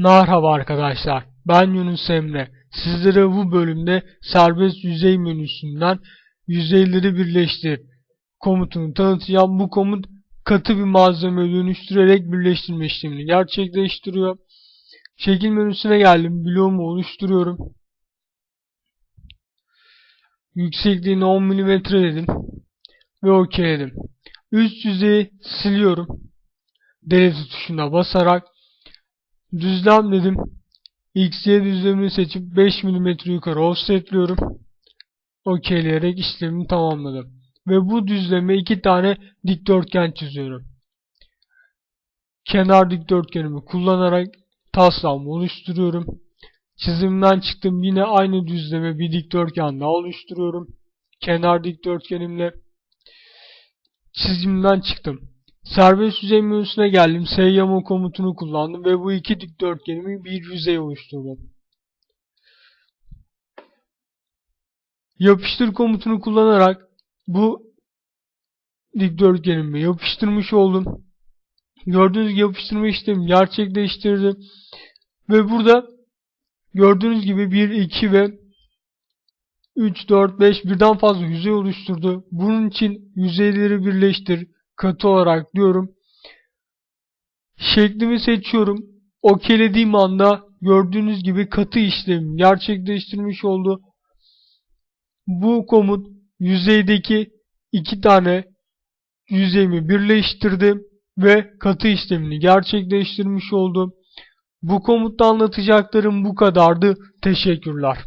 Merhaba arkadaşlar, ben Yunus Emre. Sizlere bu bölümde serbest yüzey menüsünden yüzeyleri birleştir komutunu tanıtacağım. Bu komut katı bir malzeme dönüştürerek birleştirme işlemini gerçekleştiriyor. Şekil menüsüne geldim, bloğumu oluşturuyorum. Yüksekliğini 10 mm dedim ve okeyledim. Üst yüzeyi siliyorum. Delete tuşuna basarak Düzlem dedim. XY düzlemini seçip 5 mm yukarı offsetliyorum. Okeyleyerek işlemimi tamamladım. Ve bu düzleme iki tane dikdörtgen çiziyorum. Kenar dikdörtgenimi kullanarak taslağımı oluşturuyorum. Çizimden çıktım yine aynı düzleme bir dikdörtgen daha oluşturuyorum. Kenar dikdörtgenimle çizimden çıktım. Serbest yüzey menüsüne geldim. Seyyamo komutunu kullandım ve bu iki dikdörtgenimi bir yüzey oluşturdum. Yapıştır komutunu kullanarak bu dikdörtgenimi yapıştırmış oldum. Gördüğünüz gibi yapıştırma işlemi gerçekleştirdim. Ve burada gördüğünüz gibi 1, 2 ve 3, 4, 5 birden fazla yüzey oluşturdu. Bunun için yüzeyleri birleştir katı olarak diyorum. Şeklimi seçiyorum. Okeylediğim anda gördüğünüz gibi katı işlemi gerçekleştirmiş oldu. Bu komut yüzeydeki iki tane yüzeyimi birleştirdi ve katı işlemini gerçekleştirmiş oldu. Bu komutta anlatacaklarım bu kadardı. Teşekkürler.